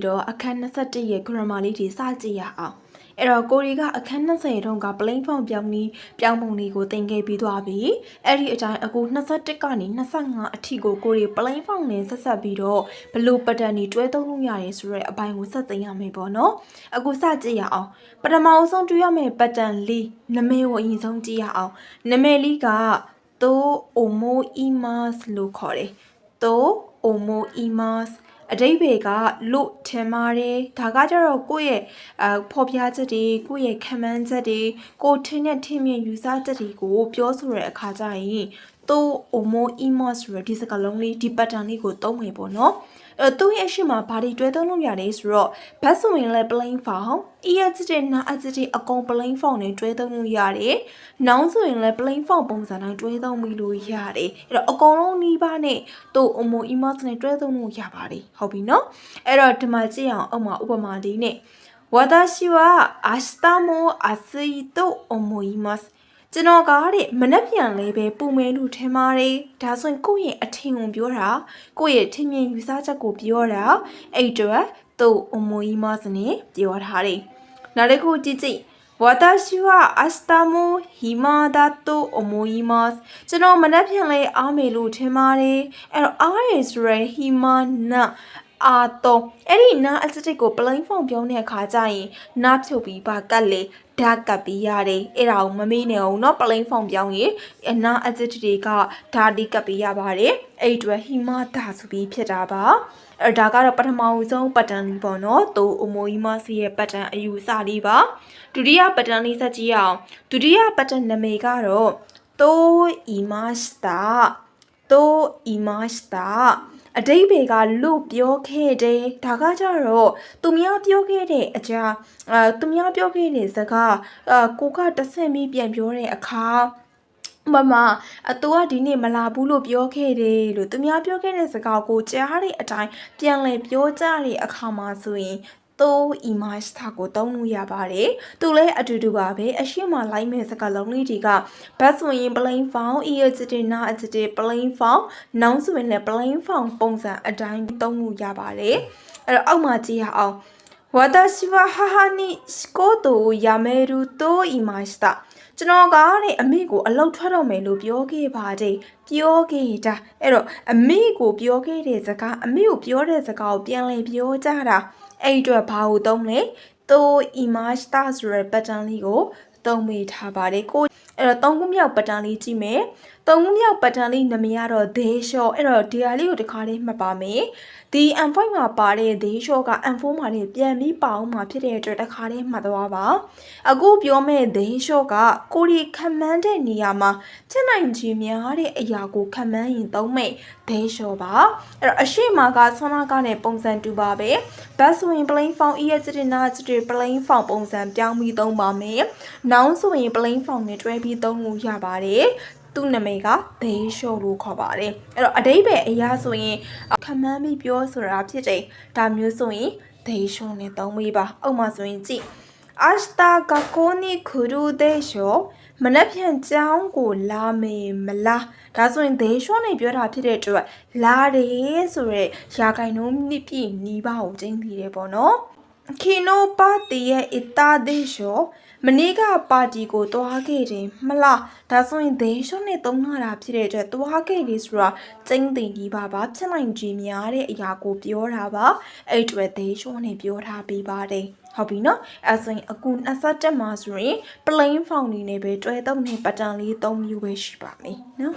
ပြီးတော့အခန်း21ရဲ့ဂရမာလေးတွေစကြည့်ရအောင်အဲ့တော့ကိုရီကအခန်း20တုန်းက plain form ပြောင်းပြီးပြောင်းပုံလေးကိုတင်ခဲ့ပြီးသွားပြီအဲ့ဒီအတိုင်းအခု21ကနေ25အထိကိုကိုရီ plain form နဲ့ဆက်ဆက်ပြီးတော့ဘယ်လို pattern တွေတွဲသုံးလို့ရတယ်ဆိုတဲ့အပိုင်းကိုဆက်သိရမယ်ပေါ့နော်အခုစကြည့်ရအောင်ပထမအဆုံးတွေ့ရမယ့် pattern လေးနာမည်ကိုအရင်ဆုံးကြည့်ရအောင်နာမည်လေးက to omo imas လို့ခေါ်တယ် to omo imas အတိတ်ဘေကလို့ထင်ပါတယ်ဒါကကြတော့ကိုယ့်ရဲ့အဖော်ပြချက်တွေကိုယ့်ရဲ့ခံမှန်းချက်တွေကိုထင်းနဲ့ထင်းမြင်ယူဆချက်တွေကိုပြောဆိုတဲ့အခါကျရင် to omo imas ဆိုတဲ့ဒီစကားလုံးလေးဒီ pattern လေးကိုသုံးမယ်ပေါ့နော်သူ့ရဲ့အရှိမဘာတွေတွဲသုံးလို့ရလဲဆိုတော့ဘတ်ဆိုရင်လည်း plain form EHT နာ HT အကုန် plain form နဲ့တွဲသုံးလို့ရတယ်။ noun ဆိုရင်လည်း plain form ပုံစံတိုင်းတွဲသုံးပြီးလို့ရတယ်။အဲ့တော့အကုန်လုံးနှီးပါးနဲ့သူ့ omo emoji နဲ့တွဲသုံးလို့ရပါတယ်။ဟုတ်ပြီနော်။အဲ့တော့ဒီမှာကြည့်အောင်အောက်မှာဥပမာလေးနဲ့私は明日も暑いと思います。 ကျွန်တော်ကတဲ့မနှက်ပြန်လေးပဲပူမဲလို့ထင်ပါတယ်ဒါဆိုရင်ကိုယ့်ရဲ့အထင်ကိုပြောတာကိုယ့်ရဲ့ထင်မြင်ယူဆချက်ကိုပြောတာအဲ့အတွက်သူ့အမွေးမစနေပြောထားတယ်နောက်တစ်ခုကြည့်ကြည့်私は明日も暇だと思いますကျွန်တော်မနှက်ပြန်လေးအားမေလို့ထင်ပါတယ်အဲ့တော့အားရဆိုရယ်ဟီမာနာ အာတော့အဲ့ဒီနာအစတစ်ကို plain form ပြောတဲ့အခါကျရင်နာဖြုတ်ပြီးပါကတ်လေဓာတ်ကပ်ပြီးရတယ်အဲ့ဒါကိုမမေ့နဲ့အောင်เนาะ plain form ပြောင်းရင်အနာအစတစ်တွေကဓာတ်ဒီကပ်ပြီးရပါတယ်အဲ့ဒီအတွက်ဟီမာဒါဆိုပြီးဖြစ်တာပါအဲ့ဒါကတော့ပထမဆုံး pattern လေးပေါ့နော်သူအမိုးကြီးမစီရဲ့ pattern အယူအဆလေးပါဒုတိယ pattern လေးဆက်ကြည့်အောင်ဒုတိယ pattern နာမည်ကတော့တိုအီ မတ်စတာတိုအီမတ်စတာအတိတ်ဘေကလို့ပြောခဲ့တယ်ဒါကကြတော့သူများပြောခဲ့တဲ့အကြာအဲသူများပြောခဲ့တဲ့စကားအကိုကတဆင့်ပြီးပြန်ပြောတဲ့အခါမမအတူကဒီနေ့မလာဘူးလို့ပြောခဲ့တယ်လို့သူများပြောခဲ့တဲ့စကားကိုကြားတဲ့အတိုင်းပြန်လည်ပြောကြတဲ့အခါမှာဆိုရင် တိုး image တာကိုတုံးလို့ရပါတယ်။သူလည်းအတူတူပါပဲအရှိမလိုက်မဲ့စကားလုံးလေးတွေကဘတ်ဆိုရင် plain form adjective နာ adjective plain form noun ဆိုရင်လည်း plain form ပုံစံအတိုင်းတုံးလို့ရပါတယ်။အဲ့တော့အောက်မှာကြည့်ရအောင် 私は母に仕事を辞めると言いましたကျွန်တော်ကတဲ့အမေကိုအလောက်ထွက်တော့မယ်လို့ပြောခဲ့ပါတယ်ပြောခဲ့တာအဲ့တော့အမေကိုပြောခဲ့တဲ့စကားအမေကိုပြောတဲ့စကားကိုပြန်လည်ပြောကြတာအဲ့ဒီအတွက်ဘာကိုသုံးလဲတို image တာဆိုရယ် pattern လေးကို သုံးမိထားပါတယ်ကိုအဲ့တော့သုံးခုမြောက် pattern လေးကြည့်မယ်သုံးခုမြောက် pattern လေးနာမည်ကတော့ they show အဲ့တော့ဒီဟာလေးကိုတစ်ခါလေးမှတ်ပါမယ်ဒီ M5 မှာပါတဲ့ they show က M4 မှာလည်းပြန်ပြီးပါအောင်မှာဖြစ်တဲ့အတွက်တစ်ခါလေးမှတ်သွားပါအခုပြောမဲ့ they show ကကိုရီခံမှန်းတဲ့နေရာမှာချက်နိုင်ခြင်းများတဲ့အရာကိုခံမှန်းရင်သုံးမဲ့ they show ပါအဲ့တော့အရှိမကဆွမ်းနာကနဲ့ပုံစံတူပါပဲဘတ်ဆိုရင် plain form EHT နာ plain form ပုံစံပြောင်းပြီးသုံးပါမယ်နောင်ဆိုရင် plain form နဲ့တွဲပြီးသုံးလို့ရပါတယ်သူ့နာမည်ကဒေးရှောလို့ခေါ်ပါတယ်အဲ့တော့အတိတ်ပဲအရာဆိုရင်ခမန်းပြီးပြောဆိုတာဖြစ်တယ်ဒါမျိုးဆိုရင်ဒေးရှောနဲ့သုံးမိပါဥပမာဆိုရင်ကြည့်အစတာကကိုနီခရူဒေးရှောမနှက်ဖြန်ကြောင်းကိုလာမယ်မလားဒါဆိုရင်ဒေးရှောနဲ့ပြောတာဖြစ်တဲ့အတွက်လာတယ်ဆိုရက်ရာဂိုင်နှုံးမြစ်ပြည့်နီးပါးကိုကျင်းသေးတယ်ပေါ့နော် ခီနိုပါတီရဲ့အတာဒေရှောမနေ့ကပါတီကိုတွားခဲ့တယ်မလားဒါဆိုရင်ဒေရှောနဲ့သုံးလာတာဖြစ်တဲ့အတွက်တွားခဲ့တယ်ဆိုတာကျင်းသိဒီပါပါဖြစ်နိုင်ခြင်းများတဲ့အရာကိုပြောတာပါအဲ့အတွက်ဒေရှောနဲ့ပြောထားပေးပါတယ်ဟုတ်ပြီနော်အဲဆိုရင်အခု27မှာဆိုရင် plain form နေနဲ့ပဲတွဲသုံးတဲ့ pattern လေး၃မျိုးပဲရှိပါမယ်နော်